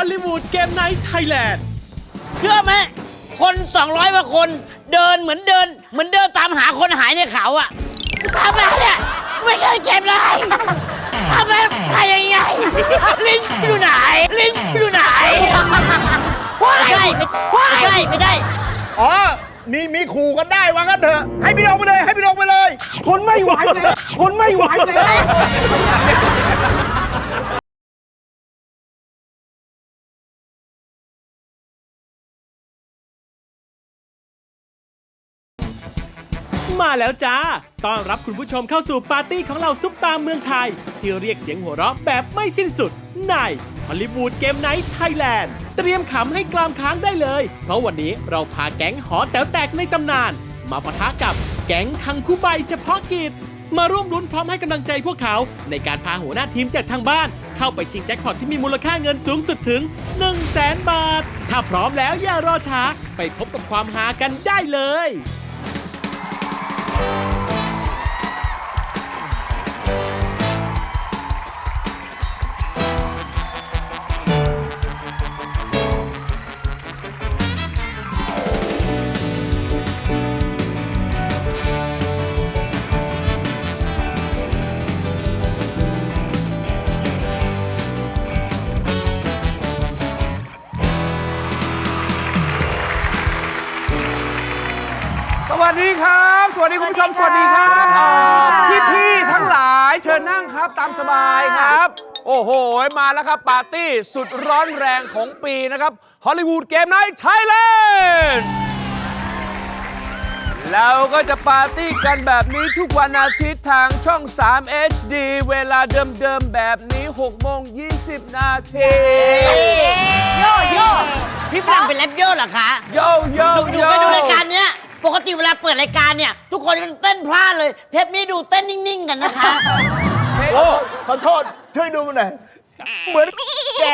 อลลีวูดเกมไนท์ไทยแลนด์เชื่อไหมคน 200กว่าคนเดินเหมือนเดิน เหมือนเดินตามหาคนหายในเขาอะทำอะไรเนี่ยไม่เคยเก็บเลยทำไมใครยังไงลิงอยู่ไหนลิงอยู่ไหนไม่ได้ไม่ได้ไม่ได้อ๋อ มีมีขู่กันได้ว่างั้นเถอะ ให้พี่ลงไปเลย ให้พี่ลงไปเลยทนไม่ไหวเลยทนไม่ไหวเลย มาแล้วจ้า ต้อนรับคุณผู้ชมเข้าสู่ปาร์ตี้ของเราซุปตาเมืองไทย ที่เรียกเสียงหัวเราะแบบไม่สิ้นสุด ในฮอลลีวูดเกมไนท์ไทยแลนด์ เตรียมขำให้กลามค้างได้เลย เพราะวันนี้เราพาแก๊งหอแต๋วแตกในตำนาน มาปะทะกับแก๊งคังคู่ใบเฉพาะกิจ มาร่วมลุ้นพร้อมให้กำลังใจพวกเขา ในการพาหัวหน้าทีมจากทางบ้าน เข้าไปชิงแจ็คพอตที่มีมูลค่าเงินสูงสุดถึง 1 0 0 0 0แสนบาท ถ้าพร้อมแล้วอย่ารอช้า ไปพบกับความหากันได้เลย ตามสบายครับ โอ้โห มาแล้วครับ ปาร์ตี้สุดร้อนแรงของปีนะครับฮอลลีวูดเกมไนท์ไทยแลนด์เราก็จะปาร์ตี้กันแบบนี้ทุกวันอาทิตย์ทางช่อง 3 HD เวลาเดิมๆ แบบนี้6โมง20 นาทีโยโย่พี่ฝรั่งเป็นแรปโย่เหรอคะโยโยดูดูโยไปดูรายการเนี้ย ปกติเวลาเปิดรายการเนี่ย ทุกคนก็เต้นพลาดเลย เทปนี้ดูเต้นนิ่ง ๆ กันนะคะ โอ้ขอโทษช่วยดูหน่อยเหมือนแก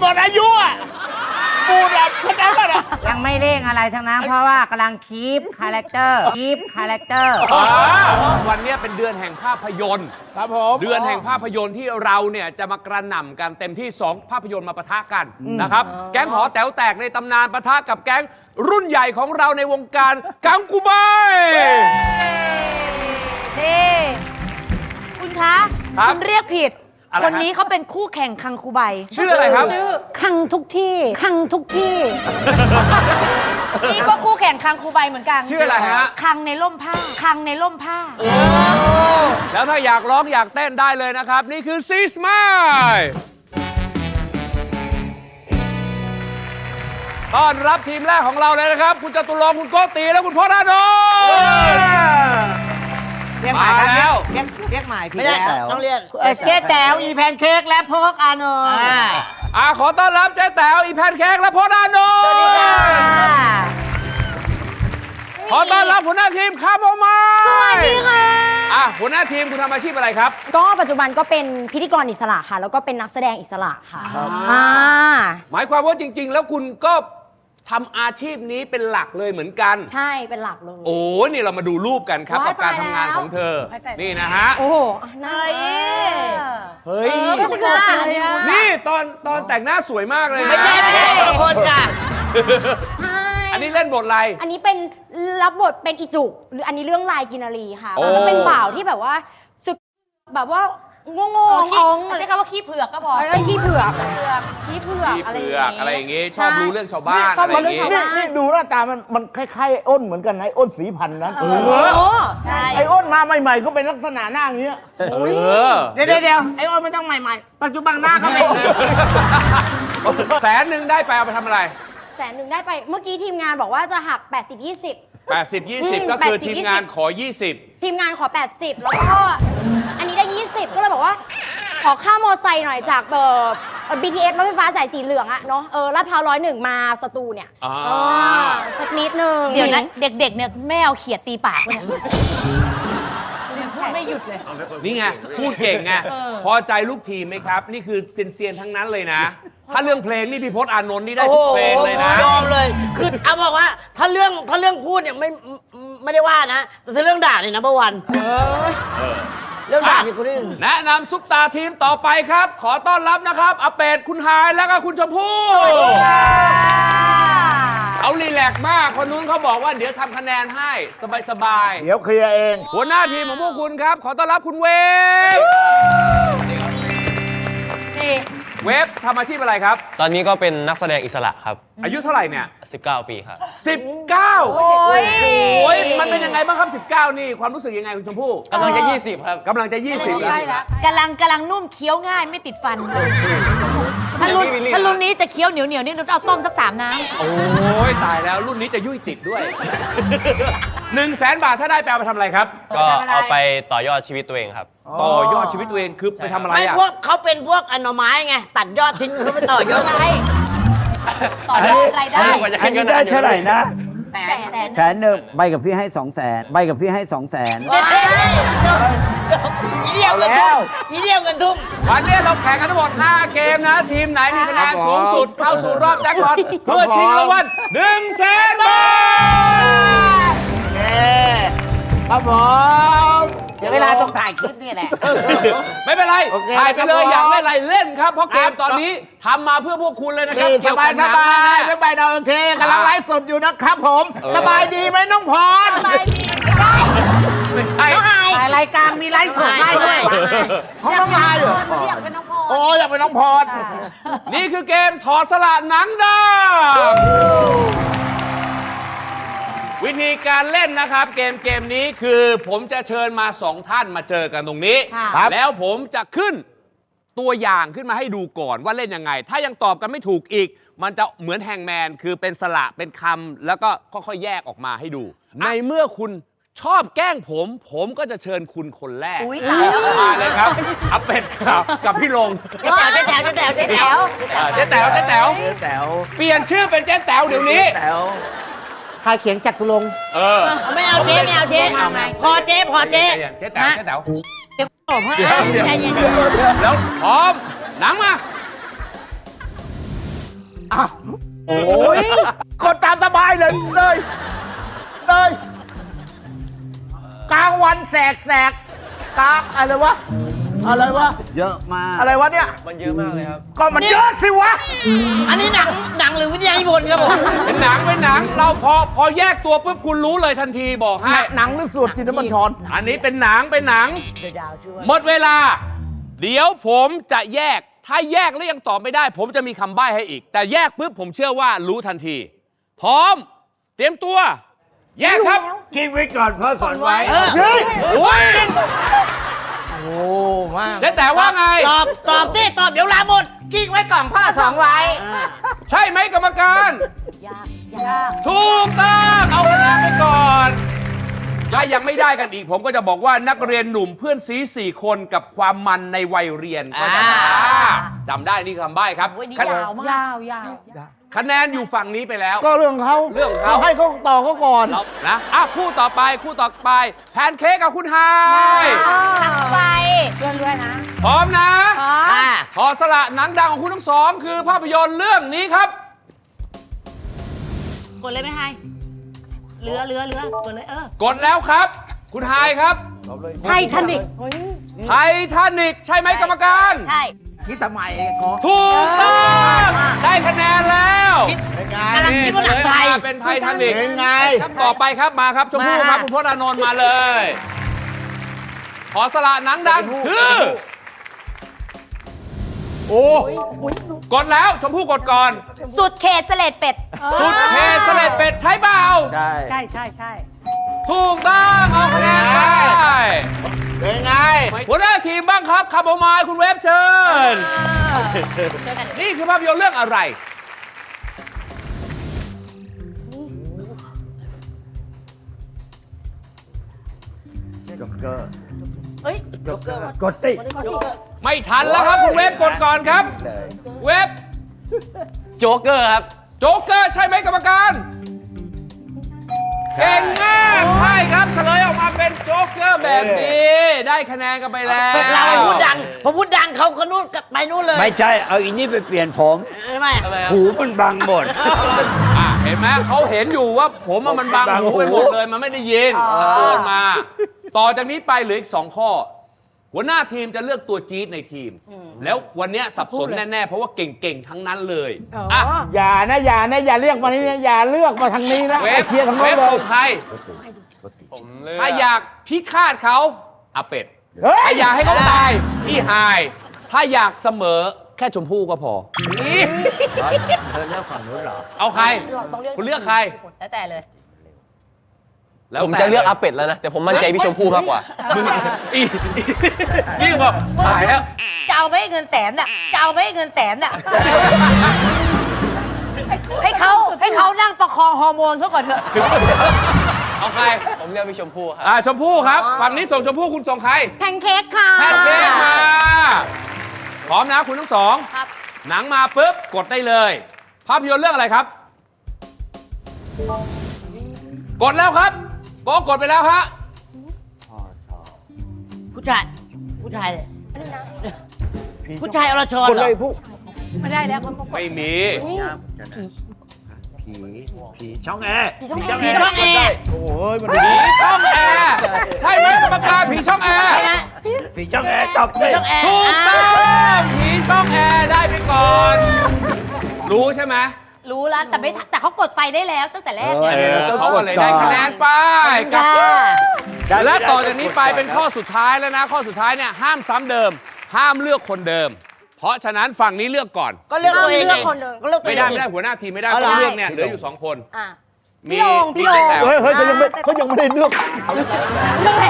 หมดอายุอะปูดับเข้าใจป่ะนะยังไม่เร่งอะไรทั้งนั้น เพราะว่ากำลังคีปคาแรคเตอร์คีปคาแรคเตอร์อ่าวันเนี้ยเป็นเดือนแห่งภาพยนตร์ ครับผมเดือนแห่งภาพยนตร์ที่เราเนี่ยจะมากระหน่ำกันเต็มที่ 2 ภาพยนตร์มาปะทะกันนะครับ แก๊งหอแต๋วแตกในตำนานปะทะกับแก๊งรุ่นใหญ่ของเราในวงการกังกูไบ นี่คุณคะครับคุณเรียกผิด อะไรคนฮะนี้เขาเป็นคู่แข่งคังคูใบ ชื่ออะไรครับ คังทุกที่คังทุกที่ นี่ก็คู่แข่งคังคูใบเหมือนกันชื่ออะไรฮะ คังในร่มผ้า คังในร่มผ้า แล้วถ้าอยากร้องอยากเต้นได้เลยนะครับ นี่คือซีสมายต้อนรับทีมแรกของเราเลยนะครับ คุณจตุรงค์คุณโกตีและคุณพ่อดานนท์ เรียกหมายครับมาแล้ว เรียกเรียกหมายผิดไม่ได้แล้ว ต้องเรียนเอ่อเจ๊แต๋วอีแพนเค้กและพกอานนท์อ่าอ่าขอต้อนรับเจ๊แต๋วอีแพนเค้กและพ่อดานนท์สวัสดีค่ะขอต้อนรับหัวหน้าทีมคาร์โมไมล์สวัสดีค่ะ อะหัวหน้าทีมคุณทำอาชีพอะไรครับ ก็ปัจจุบันก็เป็นพิธีกรอิสระค่ะ แล้วก็เป็นนักแสดงอิสระค่ะอ่าหมายความว่าจริง ๆ แล้วคุณก็ ทำอาชีพนี้เป็นหลักเลยเหมือนกัน ใช่เป็นหลักเลย โอ้นี่เรามาดูรูปกันครับว้ายกับการตายทำงานแล้ว ของเธอ ว้ายตาย นี่นะฮะ โอ้โหน่าเฮ้ย เฮ้ย ก็จะเกิดเป็นเลยค่ะนี่ตอนตอนแต่งหน้าสวยมากเลยนะไม่ใช่ไม่ใช่คนละคนค่ะใช่อันนี้เล่นบทอะไร อันนี้เป็นรับบทเป็นอีจุกหรืออันนี้เรื่องลายกินนารีค่ะโอ้มันจะเป็นบ่าวที่แบบว่าสึกแบบว่า โง่เออๆขี้ท้องใช้คำว่าขี้เผือกก็พอเอ้ยขี้เผือกขี้เผือกมีอะไรเปอย่างลือกงี้อะไรอย่างงี้ ชอบรู้เรื่องชาวบ้านชอบอะไรอรู้ย่างเรื่องงี้ชาวบ้านนี่ดูหน้าตามันมันคล้ายๆไอ้อ้นเหมือนกันนะไอ้อ้นสีพันธุ์นะเอโอ้อใช่ไอ้อ้นมาใหม่ ๆ ก็เป็นลักษณะหน้าอย่างเงี้ยเออเดี๋ยวเดี๋ยวเดี๋ยวไอ้โอ้นไม่ต้องใหม่ๆ ปัจจุบันหน้าเขาเป็นแสนหนึ่งได้ไปเอาไปทำอะไร แสนหนึ่งได้ไปเมื่อกี้ทีมงานบอกว่าจะหัก 80 20 80อืม20 ก็คือ80 ทีมงานขอ 20 ทีมงานขอ 80 แล้วก็ อันนี้ได้ 20 ก็เลยบอกว่า ขอค่ามอไซค์หน่อยจากเอ่อ BTS รถไฟฟ้าสายสีเหลืองอะเนาะเออลาดพร้าวร้อยหนึ่งมาสตูเนี่ยอ่าเออสักนิดนึงเดี๋ยวนะเด็กๆ เนี่ยแม่เอาเขียดตีปากวะเนี่ยพูดไม่หยุดเลย นี่ไง พูดเก่งไงพอใจลูกทีมไหมครับ นี่คือเซียนๆทั้งนั้นเลยนะ ถ้าเรื่องเพลงนี่พี่พศอานนท์นี่ได้โอ้ทุโหกเพลงเลยนะ ยอมเลย คือเอาบอกว่าถ้าเรื่องถ้าเรื่องพูดเนี่ยไม่ไม่ได้ว่านะ แต่ถ้าเรื่องด่าเนี่ยนะเบอร์วัน เรื่องด่านี่คนนี้แนะนำซุปตาทีมต่อไปครับ ขอต้อนรับนะครับอาเป็ดคุณฮายแล้วก็คุณชมพู่เขารีแลกซ์มากคนนู้นเขาบอกว่าเดี๋ยวทำคะแนนให้สบายเดี๋ยวเคลียร์เอง ๆหัวหน้าทีมของพวกคุณครับ ขอต้อนรับคุณเวฟนี่ เวฟทำอาชีพอะไรครับ ตอนนี้ก็เป็นนักแสดงอิสระครับ อายุเท่าไหร่เนี่ย 19 ปีครับ 19 โอ้ย โอ้ยมันเป็นยังไงบ้างครับ 19 นี่ ความรู้สึกยังไงคุณชมพู่กำลังจะ 20 ครับ กำลังจะ 20ใช่แล้ว กำลังกำลังนุ่มเคี้ยวง่ายไม่ติดฟันถ้ารุ่นพี่วิลลี่ถ้ารุ่นนี้จะเคี้ยวเหนียวเหนียวๆนี่เราเอาต้มสักสามน้โอ้ยตายแล้วรุ่นนี้จะยุ่ยติดด้วย 1 0 0 0 0แสนบาทถ้าได้ไปเอาไปทำอะไรครับ ก็เอาไปต่อยอดชีวิตตัวเองครับ ต่อยอดชีวิตตัวเองคือไปทำอะไรไม่อะพวกเขาเป็นพวกอนอไม้ไง ตัดยอดทิ้งเขาไปต่อยอดำใช่ต่อยอดรายได้กว่าจะอันนี้ได้เท่าไหร่นะแสนแสนแสนหนึ่งใบกับพี่ให้สองแสนใบกับพี่ให้สองแสนอีเดียวกันทุ่มอีเดียวกันทุ่มวันนี้เราแข่งกันทั้งหมด 5 เกมนะ ทีมไหนมีคะแนนสูงสุดเข้าสู่รอบแจ็คพอตเพื่อชิงรางวัล1 0 0 0 0แสนบาท ครับผมเดี๋ยวเวลาต้องถ่ายคลิปนี่แหละ ไม่เป็นไรโอเคถ่ายไปเลยครับผม อยากเล่นอะไรเล่นครับ เพราะเกครัมบตอนนี้ทำมาเพื่อพวกคุณเลยนะครับนี่สเกี่ยวบากัยบสบายหนังไม่ไปดาวโอเคกำลังไลฟ์สดอยู่นะครับผมสบายดีไหมน้องพรสบายดีไม่ใช่ไม่ใช่ถ่ายรายการมีไลฟ์สดได้ด้วยเขาต้องมาอยู่เรียกเป็นน้องพรโอ้อยากเป็นน้องพร นี่คือเกมถอดสละหนังดำวิ ธีการเล่นนะครับ เกมเกมนี้คือผมจะเชิญมาสองท่านมาเจอกันตรงนี้ครับแล้วผมจะขึ้นตัวอย่างขึ้นมาให้ดูก่อนว่าเล่นยังไง ถ้ายังตอบกันไม่ถูกอีก มันจะเหมือนแฮงแมนคือเป็นสระเป็นคำแล้วก็ค่อยๆแยกออกมาให้ดู ในเมื่อคุณชอบแกล้งผม ผมก็จะเชิญคุณคนแรกอุ้ยตายแล้ว มาเลยครับอาเป็ดครับกับพี่ลง เจ๊แต๋วเจ๊แต๋วเจ๊แต๋วเจ๊แต๋วเจ๊แต๋วเจ๊แต๋วแต๋วเปลี่ยนชื่อเป็นเจ๊แต๋วเดี๋ยวนี้ แต๋วใครเขียงจักรลงค์เออไม่เอาเจ๊ไม่เอาเจ๊พอเจ๊พอเจ๊เจ๊แต๋วเจ๊แต๋วเดี๋ยวผมให้ใจเย็นแล้วพร้อมหนังมาโอ้ยกดตามสบายเลยเลยเลยกลางวันแสกแสกกลางอะไรวะ อะไรวะ เยอะมากอะไรวะเนี่ย มันเยอะมากเลยครับ ก็มันเยอะสิวะ อันนี้หนังหนังหรือวิทยานิพนธ์ครับผมเป็นหนังเป็นหนัง เราพอพอแยกตัวปุ๊บคุณรู้เลยทันทีบอกให้ หนังหรือสูตรจินตมันชรอันนี้เป็นหนังเป็นหนัง หมดเวลา เดี๋ยวผมจะแยก ถ้าแยกแล้วยังตอบไม่ได้ ผมจะมีคำใบ้ให้อีก แต่แยกปุ๊บผมเชื่อว่ารู้ทันที พร้อม เตรียมตัว แยกครับ คิดไว้ก่อนพ่อสอนไว้เออเฮ้ย โอ้ยโอ้มากเจ๊แต่ว่าไง ตอบตอบที่ตอบเดี๋ยวลาหมดกิ้งไว้กล่องพ่อสองไว้ ใช่ไหมกรรมการ ยากยากถูกต้องเอาคะแนนไปก่อนถ้ายังไม่ได้กันอีก ผมก็จะบอกว่านักเรียนหนุ่มเพื่อนซีสี่คนกับความมันในวัยเรียนก็จะอ่าจำได้นี่คือคำใบ้ครับ โอ้ยนี่คะยาวมากยาวยาวคะแนนอยู่ฝั่งนี้ไปแล้ว ก็เรื่องเขาเรื่องเขาให้เขาต่อเขาก่อนเรานะอะคู่ต่อไปคู่ต่อไป แพนเค้กกับคุณไฮาย ไปเพื่อนด้วยนะพร้อมนะอ่าขอสละหนังดังของคุณทั้งสอง คือภาพยนตร์เรื่องนี้ครับ กดเลยไหมไฮเรือเรือเรือกดเลยเออ กดแล้วครับ คุณไฮายครับ ไททานิกไททานิกใช่ไหมกรรมการ ใช่คิดทำไมก็ถูกต้องได้คะแนนแล้วกำลังคิดว่าหนังไทยเป็นไททานิกเป็นไงครับต่อไปครับมาครับชมพู่ครับคุณพจน์อานนท์มาเลย ขอสละหนังดังคือ โอ้กดแล้วชมพู่กดก่อน สุดเขตเสลดเป็ด สุดเทสเลดเป็ดใช้เปล่าใช่ใช่ใช่ใช่ถูกต้องเอาคะแนนไปเป็นไงหัวหน้าทีมบ้างครับคาร์บอมายคุณเวฟเชิญเจอกันนี่คือภาพยนตร์เรื่องอะไรเอ้ ยกดติไม่ทันแล้วครับคุณเวฟกดก่อนครับ เวฟโจ๊กเกอร์ครับ โจ๊กเกอร์ใช่ไหมกรรมการเก่งมากใช่ครับเฉลยออกมาเป็นโจ๊กเกอร์แบบนี้ ได้คะแนนกันไปแล้วเราไปพูดดังพอพูดดังเขาก็นู่นกับไปนู่นเลย ไม่ใช่เอาอีนี่ไปเปลี่ยนผมทำไมหูมันบังหมดอะเห็นไหมเขาเห็นอยู่ว่าผมอะมันบังหูไปหมดเลยมันไม่ได้ยินตะโกนมา ต่อจากนี้ไปเหลืออีกสองข้อ หัวหน้าทีมจะเลือกตัวจี๊ดในทีม แล้ววันเนี้ยสับสนแน่ๆ เพราะว่าเก่งๆ ทั้งนั้นเลยอะอย่านะอย่านะอย่าเรียกมานี่นะอย่าเลือกมาทางนี้นะเวไปฟเคลียร์ทางเวโน้นฟเลส่ยงใครผมเลือกถ้าอยากพิฆาตเขาอาเป็ด เฮ้ยถ้าอยากให้เขาตายพี่หาย ถ้าอยากเสมอแค่ชมพู่ก็พอนี่เธอเลือกฝั่งนู้นเหรอ เอาใครเราต้องเลือกคุณเลือกใคร แล้วแต่เลย แล้วผมแต่จะเลือกอาเป็ดแล้วนะ แต่ผมมั่นใจพี่ชมพู่มากกว่า มึงอีนี่บอกตายแล้วจะเอาไปให้เงินแสนน่ะจะเอาไปให้เงินแสนน่ะให้เขาให้เขานั่งประคองฮอร์โมนเขาก่อนเถอะเอาใครผมเลือกพี่ชมพู่ครับอ่าชมพู่ครับฝั่งนี้ส่งชมพู่คุณส่งใครแพนเค้กค่ะแพนเค้กมาพร้อมนะคุณทั้งสองครับหนังมาปุ๊บกดได้เลย ภาพยนตร์เรื่องอะไรครับ กดแล้วครับโป๊ะกดไปแล้วฮะ ผู้ชาย ผู้ชายเลยผู้ชายอรชรคนเหรเลอยผู้ไม่ได้แล้วเขาไม่มี ผีผีช่องแอร์ผีช่องผีช่องแอร์โอ้ยมันผีช่องแอร์ใช่ไหมกรรมการผีช่องแอร์ใช่ไหมผีช่องแอร์ตอบผีเลยช่องแอร์ถูกต้องผีช่องแอร์ได้ไปก่อน รู้ใช่ไหม รู้แล้วแต่ไม่ทันแต่เขากดไฟได้แล้วตั้งแต่แรกเอเนี่ยอเขาก็เลยได้คะแนนไปกับและต่อจากนี้ไปเป็นข้อสุดท้ายแล้วนะ ข้อสุดท้ายเนี่ยห้ามซ้ำเดิม ห้ามเลือกคนเดิม เพราะฉะนั้นฝั่งนี้เลือกก่อน ก็เลือกตัวเองเลืไงอกคนหนึ่งก็เลือกตัวไม่เอได้งไม่ดิได้หัวหน้าทีมไม่ได้เอาต้เหรอองเลือกเนี่ยเหลืออยู่สองคนอะมีพี่โลงพี่โลงมีเจ๊แต๋วเฮ้ยเฮ้ยเขายังไม่เขายังไม่ได้เลือกเรื่องอะไร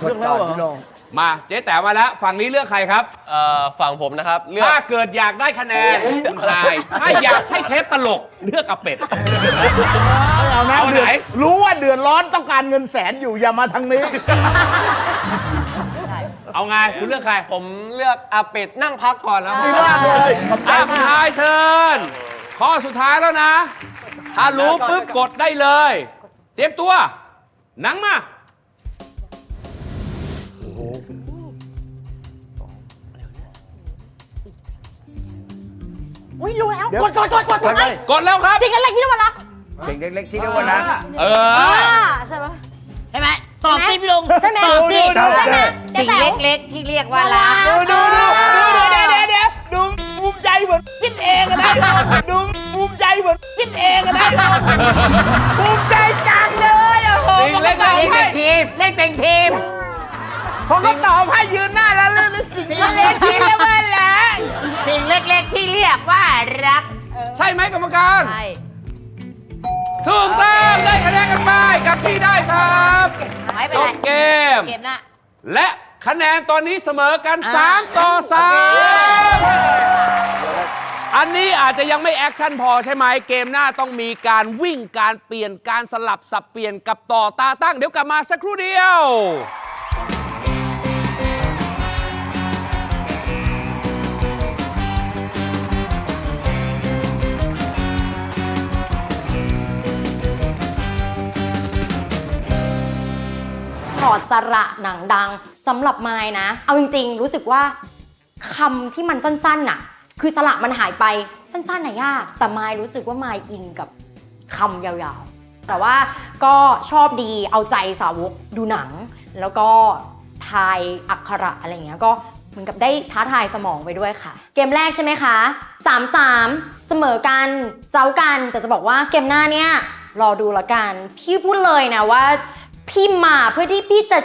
เรื่องแล้วเหรอ มาเจ๊แต๋วมาแล้ว ฝั่งนี้เลือกใครครับ เอ่อฝั่งผมนะครับ เลือก ถ้าเกิดอยากได้คะแนนคุณทาย ถ้าอยากให้เทปตลกเลือกอาเป็ด เอานะเอาไหน เดือดรู้ว่าเดือดร้อนต้องการเงินแสนอยู่อย่ามาทางนี้ เอาไงคุณเลือกใครผมเลือกอาเป็ดนั่งพักก่อนนะดีมากเลยอะคุณทายเชิญ ข้อสุดท้ายแล้วนะ ถ้ารู้ปุ๊บกดได้เลย เตรียมตัว หนังมา อุ้ยรู้แล้วกดกดกดกดกดกดแล้วครับ สิ่งอะไรที่เรียกว่ารักเด็กเล็กๆที่เรียกว่ารัก เออ่าอใช่ปะ ใช่ไหมตอบสิพี่ลงใช่ไหม ตอบสิดูดูใช่ไหมสิ่งเล็กๆ ที่เรียกว่ารัก ดูดูดูดูเดี๋ยวเดี๋ยวเดี๋ยวดูภูมิใจเหมือนคิดเองอะนะดูภูมิใจเหมือนคิดเองอะนะภูมิใจจังเลยโอ้โหสิ่งเล็กเล่นๆเป็นทีม เล่นเป็นทีม ผมก็ตอบให้ยืนหน้าแล้วเรื่องสิ่งสิ่งเล็กที่เรียกว่ารัก สิ่งเล็กๆที่เรียกว่ารักใช่ไหมกรรมการ ใช่ถูกต้องได้คะแนนกันไปกลับที่ได้ครับไม่เป็นจไรบเกม เกมหน้าและคะแนนตอนนี้เสมอกัน3ต่อ 3 อันนี้อาจจะยังไม่แอคชั่นพอใช่ไหมเกมหน้าต้องมีการวิ่งการเปลี่ยนการสลับสับเปลี่ยนกับต่อตาตั้ง เดี๋ยวกลับมาสักครู่เดียว ถอดสระหนังดังสำหรับไม้นะ เอาจริงๆ รู้สึกว่าคำที่มันสั้นๆน่ะ คือสระมันหายไปสั้นๆน่ะยาก แต่ไม้รู้สึกว่าไม้อินกับคำยาวๆ แต่ว่าก็ชอบดีเอาใจสาวกดูหนัง แล้วก็ทายอักขระอะไรอย่างเงี้ยก็เหมือนกับได้ท้าทายสมองไปด้วยค่ะ เกมแรกใช่ไหมคะ 3-3 เสมอกัน เจ้ากัน แต่จะบอกว่าเกมหน้าเนี่ยรอดูละกัน พี่พูดเลยนะว่า พี่มาเพื่อที่พี่จะ